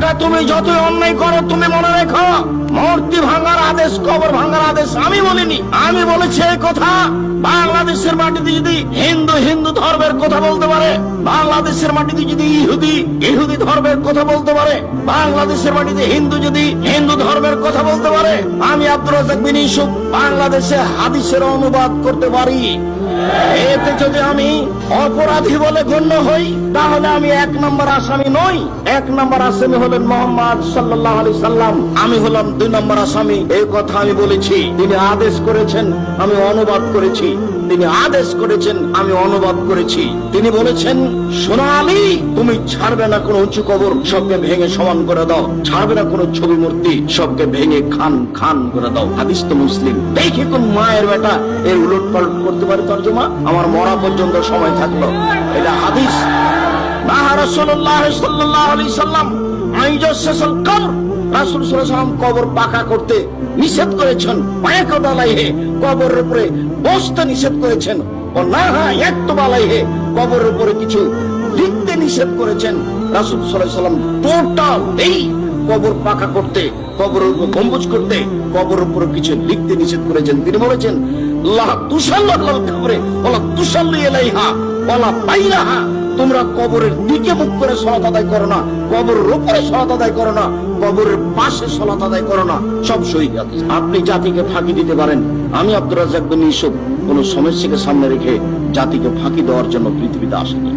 বেটা তুমি যতই অন্যায় করো, তুমি মনে রেখো, মূর্তি ভাঙার আদেশ, কবর ভাঙার আদেশ, আমি বলিনি। আমি বলেছি এই কথা। বাংলাদেশের মাটিতে যদি হিন্দু হিন্দু ধর্মের কথা বলতে পারে, বাংলাদেশের মাটিতে যদি ইহুদি ইহুদি ধর্মের কথা বলতে পারে, বাংলাদেশের মাটিতে হিন্দু যদি হিন্দু ধর্মের কথা বলতে পারে, আমি আব্দুর রাজাক বিন ইউসুফ বাংলাদেশে হাদিসের অনুবাদ করতে পারি। এতে যদি আমি অপরাধী বলে গণ্য হই, তাহলে আমি এক নম্বর আসামি নই। এক নম্বর আসামি হলেন মোহাম্মদ সাল্লাহ আলি সাল্লাম। আমি হলাম দুই নম্বর আসামি। এই কথা আমি বলেছি। তিনি আদেশ করেছেন, আমি অনুবাদ করেছি। তিনি আদেশ করেছেন, আমি অনুবাদ করেছি। তিনি বলেছেন সোনালি তুমি ছাড়বে না কোনো উঁচু কবর, সবকে ভেঙে সমান করে দাও। ছাড়বে না কোনো ছবি মূর্তি, সবকে ভেঙে খান খান করে দাও। হাদিস তো মুসলিম। দেখি কোন মায়ের বেটা এর উলট পালট করতে পারে তর্জমা আমার মরা পর্যন্ত সময় থাকল। এটা হাদিস। কবর। কবর কিছু লিখতে নিষেধ করেছেন। রাসূল সাল্লাম টোটাল এই কবর পাকা করতে উপর গম্বুজ করতে, কবরের উপর কিছু লিখতে নিষেধ করেছেন। তিনি বলেছেন তোমরা কবরের দিকে মুখ করে সলাত আদায় করো না, কবরের উপরে সলাত আদায় করো না, কবরের পাশে সলাত আদায় করো না। সব শহীদ আপনি জাতিকে ফাঁকি দিতে পারেন। আমি আব্দুর রাজাক বিন ইউসুফ, কোন সমস্যাকে সামনে রেখে জাতিকে ফাঁকি দেওয়ার জন্য পৃথিবীতে আসেনি।